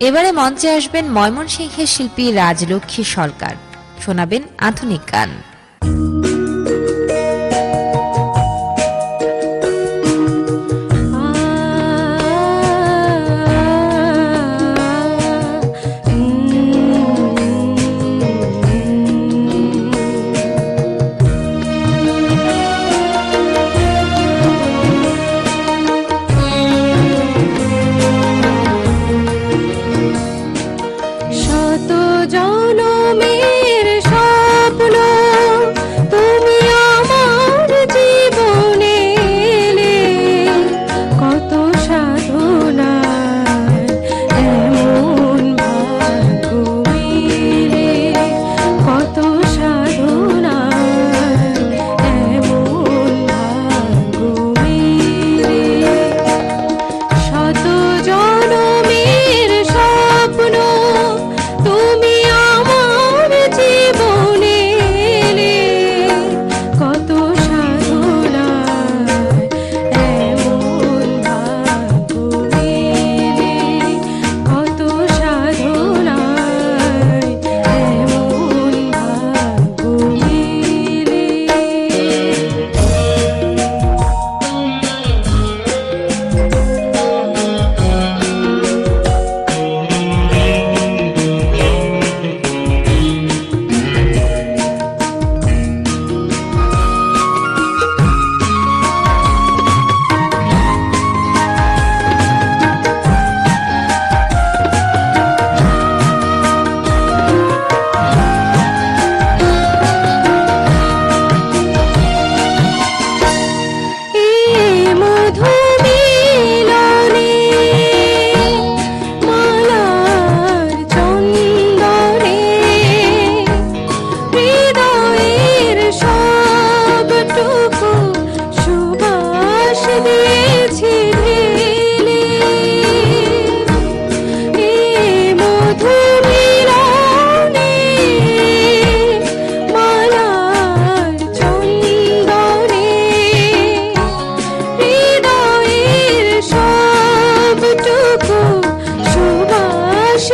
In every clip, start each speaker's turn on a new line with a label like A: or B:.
A: এবারে মঞ্চে আসবেন ময়মনসিংহের শিল্পী রাজলক্ষ্মী সরকার। শোনাবেন আধুনিক গান।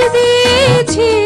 A: 的情。